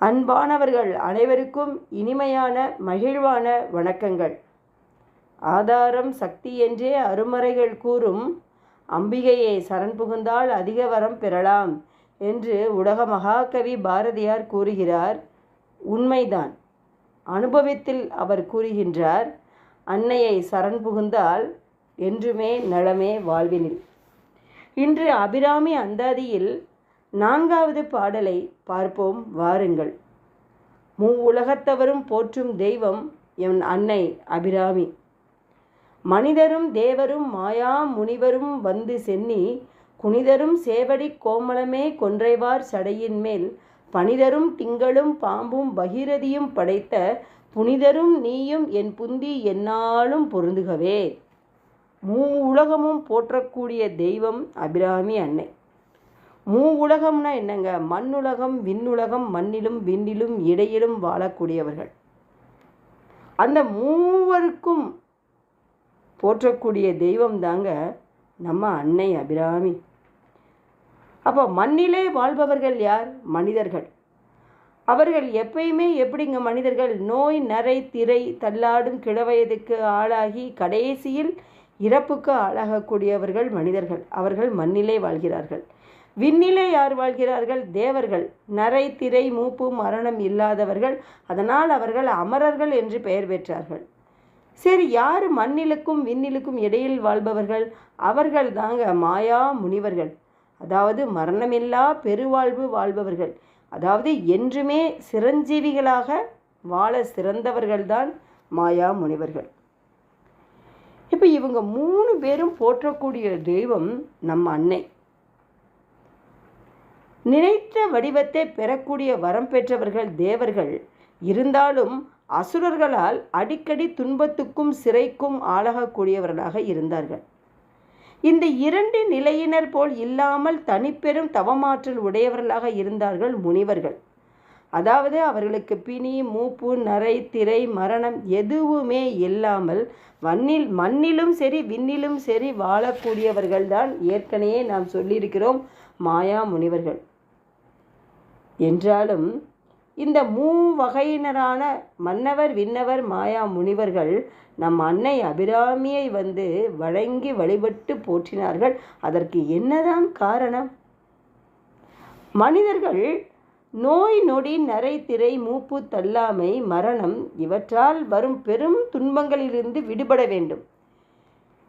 அன்பானவர்கள் அனைவருக்கும் இனிமையான மகிழ்வான வணக்கங்கள். ஆதாரம் சக்தி என்றே அருமறைகள் கூறும் அம்பிகையை சரண் புகுந்தால் அதிக வரம் பெறலாம் என்று உலக மகாகவி பாரதியார் கூறுகிறார். உண்மைதான். அனுபவத்தில் அவர் கூறுகின்றார் அன்னையை சரண் புகுந்தால் என்றுமே நலமே வாழ்வினில். இன்று அபிராமி அந்தாதியில் நான்காவது பாடலை பார்ப்போம் வாருங்கள். மூ உலகத்தவரும் போற்றும் தெய்வம் என் அன்னை அபிராமி. மனிதரும் தேவரும் மாயா முனிவரும் வந்து சென்னி குனிதரும் சேவடி கோமளமே கொன்றைவார் சடையின் மேல் பனிதரும் திங்களும் பாம்பும் பகிரதியும் படைத்த புனிதரும் நீயும் என் புந்தி என்னாலும் பொருந்துகவே. மூ உலகமும் போற்றக்கூடிய தெய்வம் அபிராமி அன்னை. மூ உலகம்னா என்னங்க? மண்ணுலகம் விண்ணுலகம் மண்ணிலும் விண்ணிலும் இடையிலும் வாழக்கூடியவர்கள். அந்த மூவருக்கும் போற்றக்கூடிய தெய்வம் தாங்க நம்ம அன்னை அபிராமி. அப்போ மண்ணிலே வாழ்பவர்கள் யார்? மனிதர்கள். அவர்கள் எப்பயுமே எப்படிங்க மனிதர்கள்? நோய் நரை திரை தள்ளாடும் கிழவயதுக்கு ஆளாகி கடைசியில் இறப்புக்கு ஆளாகக்கூடியவர்கள் மனிதர்கள். அவர்கள் மண்ணிலே வாழ்கிறார்கள். விண்ணிலே யார் வாழ்கிறார்கள்? தேவர்கள். நரை திரை மூப்பு மரணம் இல்லாதவர்கள். அதனால் அவர்கள் அமரர்கள் என்று பெயர் பெற்றார்கள். சரி யார் மண்ணிலுக்கும் விண்ணிலுக்கும் இடையில் வாழ்பவர்கள்? அவர்கள் தாங்க மாயா முனிவர்கள். அதாவது மரணமில்லா பெருவாழ்வு வாழ்பவர்கள். அதாவது என்றுமே சிரஞ்சீவிகளாக வாழ சிறந்தவர்கள்தான் மாயா முனிவர்கள். இப்போ இவங்க மூணு பேரும் போற்றக்கூடிய தெய்வம் நம்ம அன்னை. நினைத்த வடிவத்தை பெறக்கூடிய வரம் பெற்றவர்கள் தேவர்கள். இருந்தாலும் அசுரர்களால் அடிக்கடி துன்பத்துக்கும் சிறைக்கும் ஆளாகக்கூடியவர்களாக இருந்தார்கள். இந்த இரண்டு நிலையினர் போல் இல்லாமல் தனிப்பெரும் தவமாற்றல் உடையவர்களாக இருந்தார்கள் முனிவர்கள். அதாவது அவர்களுக்கு பிணி மூப்பு நரை திரை மரணம் எதுவுமே இல்லாமல் வண்ணில் மண்ணிலும் சரி விண்ணிலும் சரி வாழக்கூடியவர்கள்தான் ஏற்கனவே நாம் சொல்லியிருக்கிறோம் மாயா முனிவர்கள். என்றாலும் இந்த மூவகையினரான மன்னவர் விண்ணவர் மாயா முனிவர்கள் நம் அன்னை அபிராமியை வந்து வழங்கி வழிபட்டு போற்றினார்கள். அதற்கு என்னதான் காரணம்? மனிதர்கள் நோய் நொடி நரை திரை மூப்பு தள்ளாமை மரணம் இவற்றால் வரும் பெரும் துன்பங்களிலிருந்து விடுபட வேண்டும்.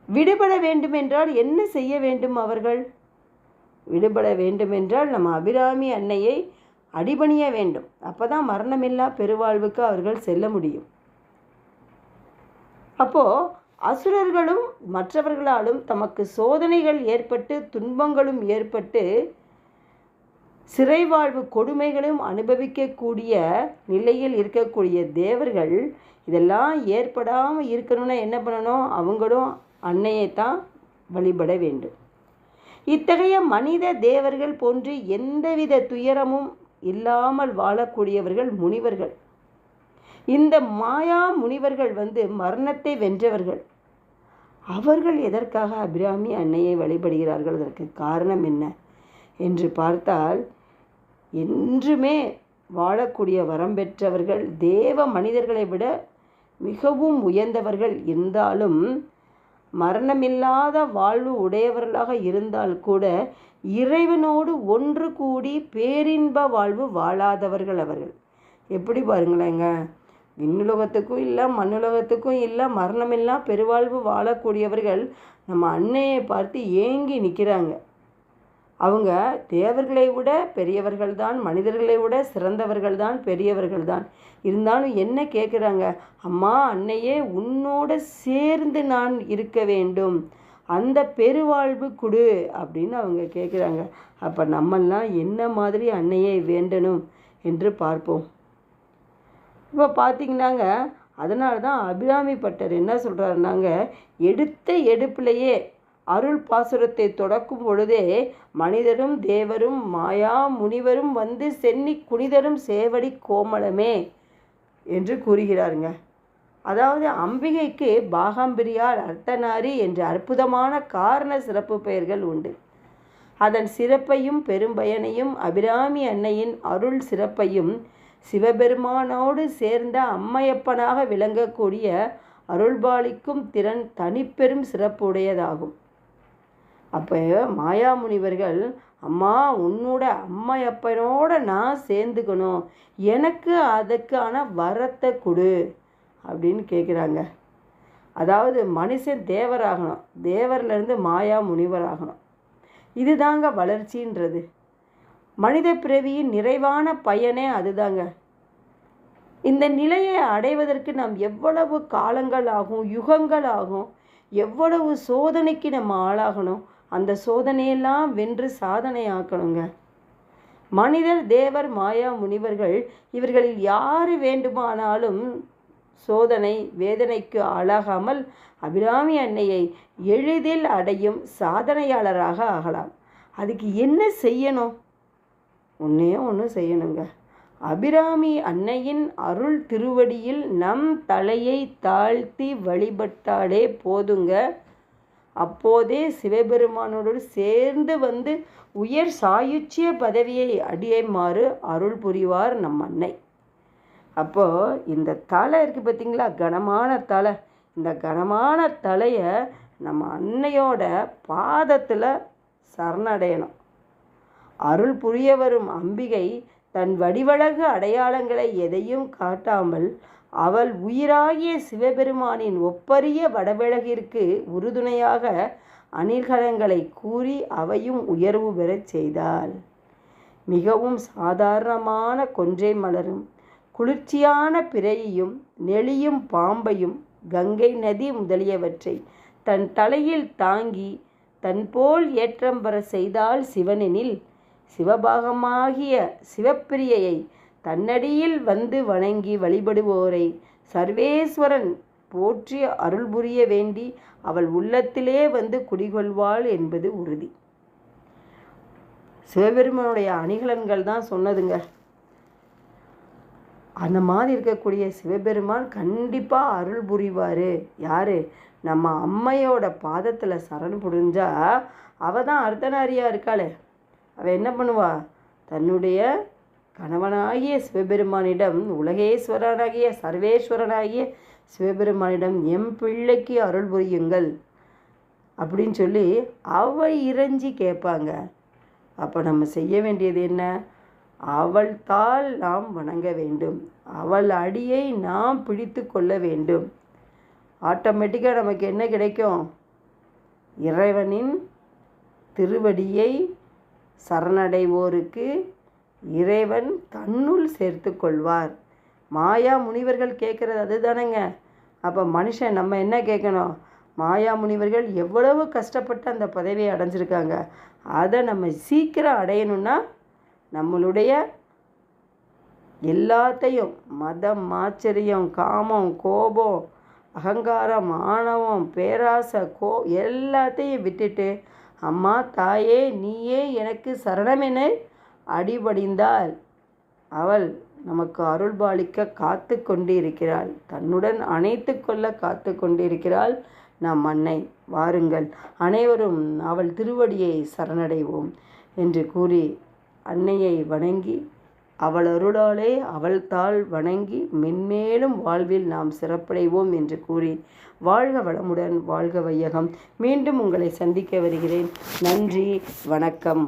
விடுபட வேண்டுமென்றால் என்ன செய்ய வேண்டும் அவர்கள்? விடுபட வேண்டுமென்றால் நம்ம அபிராமி அன்னையை அடிபணிய வேண்டும். அப்போதான் மரணமில்லா பெருவாழ்வுக்கு அவர்கள் செல்ல முடியும். அப்போ அசுரர்களும் மற்றவர்களாலும் தமக்கு சோதனைகள் ஏற்பட்டு துன்பங்களும் ஏற்பட்டு சிறைவாழ்வு கொடுமைகளும் அனுபவிக்கக்கூடிய நிலையில் இருக்கக்கூடிய தேவர்கள் இதெல்லாம் ஏற்படாமல் இருக்கணும்னா என்ன பண்ணணும்? அவங்களும் அன்னையை தான் வழிபட வேண்டும். இத்தகைய மனித தேவர்கள் போன்று எந்தவித துயரமும் இல்லாமல் வாழக்கூடியவர்கள் முனிவர்கள். இந்த மாயா முனிவர்கள் வந்து மரணத்தை வென்றவர்கள். அவர்கள் எதற்காக அபிராமி அன்னையை வழிபடுகிறார்கள்? அதற்கு காரணம் என்ன? என்று பார்த்தால் என்றுமே வாழக்கூடிய வரம் பெற்றவர்கள் தேவ மனிதர்களை விட மிகவும் உயர்ந்தவர்கள் இருந்தாலும் மரணமில்லாத வாழ்வு உடையவர்களாக இருந்தால் கூட இறைவனோடு ஒன்று கூடி பேரின்ப வாழ்வு வாழாதவர்கள் அவர்கள். எப்படி பாருங்களேங்க விண்ணுலகத்துக்கும் இல்லை மண்ணுலகத்துக்கும் இல்லை மரணமில்லா பெருவாழ்வு வாழக்கூடியவர்கள் நம்ம அன்னையை பார்த்து ஏங்கி நிற்கிறாங்க அவங்க தேவர்களை விட பெரியவர்கள் தான் மனிதர்களை விட சிறந்தவர்கள் தான் பெரியவர்கள் தான். இருந்தாலும் என்ன கேட்குறாங்க அம்மா அன்னையே உன்னோட சேர்ந்து நான் இருக்க வேண்டும். அந்த பெருவாழ்வு கொடு அப்படின்னு அவங்க கேட்குறாங்க அப்போ நம்மெல்லாம் என்ன மாதிரி அன்னையை வேண்டணும் என்று பார்ப்போம். இப்போ பார்த்தீங்கன்னாங்க அதனால தான் அபிராமி பட்டர் என்ன சொல்கிறாருனாங்க எடுத்த எடுப்பிலேயே அருள் பாசுரத்தை தொடக்கும் பொழுதே மனிதரும் தேவரும் மாயா முனிவரும் வந்து சென்னி குனிதரும் சேவடி கோமளமே என்று கூறுகிறாருங்க. அதாவது அம்பிகைக்கு பாகாம்பிரியார் அர்த்தநாரி என்ற அற்புதமான காரண சிறப்பு பெயர்கள் உண்டு. அதன் சிறப்பையும் பெரும்பயனையும் அபிராமி அன்னையின் அருள் சிறப்பையும் சிவபெருமானோடு சேர்ந்த அம்மையப்பனாக விளங்கக்கூடிய அருள்பாலிக்கும் திறன் தனிப்பெரும் சிறப்புடையதாகும். அப்போ மாயாமுனிவர்கள் அம்மா உன்னோட அம்மா அப்பனோட நான் சேர்ந்துக்கணும். எனக்கு அதுக்கான வரத்தை கொடு. அப்படின்னு கேட்குறாங்க அதாவது மனுஷன் தேவராகணும். தேவர்லேருந்து மாயா முனிவராகணும் இதுதாங்க வளர்ச்சின்றது. மனித பிறவியின் நிறைவான பயனே அதுதாங்க. இந்த நிலையை அடைவதற்கு நாம் எவ்வளவு காலங்கள் ஆகும் யுகங்கள் ஆகும் எவ்வளவு சோதனைக்கு நம்ம ஆளாகணும் அந்த சோதனையெல்லாம் வென்று சாதனை ஆக்கணுங்க மனிதர் தேவர் மாயா முனிவர்கள் இவர்களில் யார் வேண்டுமானாலும் சோதனை வேதனைக்கு ஆளாகாமல் அபிராமி அன்னையை எளிதில் அடையும் சாதனையாளராக ஆகலாம். அதுக்கு என்ன செய்யணும்? ஒன்றையும் ஒன்று செய்யணுங்க. அபிராமி அன்னையின் அருள் திருவடியில் நம் தலையை தாழ்த்தி வழிபட்டாலே போதுங்க. அப்போதே சிவபெருமானோடு சேர்ந்து வந்து உயர் சாயுச்சிய பதவியை அடியுமாறு அருள் புரிவார் நம் அன்னை. அப்போது இந்த தலை இருக்குது பார்த்தீங்களா கனமான தலை. இந்த கனமான தலையை நம்ம அன்னையோட பாதத்தில் சரணடையணும். அருள் புரிய வரும் அம்பிகை தன் வடிவழகு அடையாளங்களை எதையும் காட்டாமல் அவள் உயிராகிய சிவபெருமானின் ஒப்பரிய வடவிழகிற்கு உறுதுணையாக அணில்களங்களை கூறி அவையும் உயர்வு பெறச் செய்தாள். மிகவும் சாதாரணமான கொன்றை மலரும் குளிர்ச்சியான பிறையையும் நெளியும் பாம்பையும் கங்கை நதி முதலியவற்றை தன் தலையில் தாங்கி தன்போல் ஏற்றம் பெற செய்தால் சிவனெனில் சிவபாகமாகிய சிவப்பிரியையை தன்னடியில் வந்து வணங்கி வழிபடுவோரை சர்வேஸ்வரன் போற்றி அருள் புரிய வேண்டி அவள் உள்ளத்திலே வந்து குடிகொள்வாள் என்பது உறுதி. சிவபெருமனுடைய அணிகலன்கள் தான் சொன்னதுங்க. அந்த மாதிரி இருக்கக்கூடிய சிவபெருமான் கண்டிப்பாக அருள் புரிவார். யார்? நம்ம அம்மையோட பாதத்தில் சரண் புரிஞ்சா அவள் தான் அர்த்தநாரியாக இருக்காளே. அவள் என்ன பண்ணுவா? தன்னுடைய கணவனாகிய சிவபெருமானிடம் உலகேஸ்வரனாகிய சர்வேஸ்வரனாகிய சிவபெருமானிடம் எம் பிள்ளைக்கு அருள் புரியுங்கள் அப்படின்னு சொல்லி அவள் இறைஞ்சி கேட்பாங்க. அப்போ நம்ம செய்ய வேண்டியது என்ன? அவள் தாள் நாம் வணங்க வேண்டும். அவள் அடியை நாம் பிடித்து கொள்ள வேண்டும். ஆட்டோமேட்டிக்காக நமக்கு என்ன கிடைக்கும்? இறைவனின் திருவடியை சரணடைவோருக்கு இறைவன் தன்னுள் சேர்த்து கொள்வார். மாயா முனிவர்கள் கேட்குறது அதுதானேங்க. அப்போ மனுஷன் நம்ம என்ன கேட்கணும்? மாயா முனிவர்கள் எவ்வளவு கஷ்டப்பட்டு அந்த பதவியை அடைஞ்சிருக்காங்க. அதை நம்ம சீக்கிரம் அடையணும்னா நம்மளுடைய எல்லாத்தையும் மதம் ஆச்சரியம் காமம் கோபம் அகங்காரம் ஆணவம் பேராசை கோ எல்லாத்தையும் விட்டுட்டு அம்மா தாயே நீயே எனக்கு சரணமென அடிபடிந்தால் அவள் நமக்கு அருள்பாலிக்க காத்து கொண்டிருக்கிறாள். தன்னுடன் அணைத்து கொள்ள காத்து கொண்டிருக்கிறாள் நம் அன்னை. வாருங்கள் அனைவரும் அவள் திருவடியை சரணடைவோம் என்று கூறி அன்னையை வணங்கி அவள் அருளாலே அவள் தாள் வணங்கி மென்மேலும் வாழ்வில் நாம் சிறப்படைவோம் என்று கூறி வாழ்க வளமுடன் வாழ்க வையகம். மீண்டும் உங்களை சந்திக்க வருகிறேன். நன்றி வணக்கம்.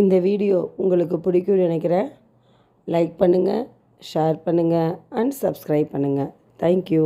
இந்த வீடியோ உங்களுக்கு பிடிக்கும்னு நினைக்கிறேன். லைக் பண்ணுங்கள் ஷேர் பண்ணுங்கள் அண்ட் சப்ஸ்கிரைப் பண்ணுங்கள் தேங்க்யூ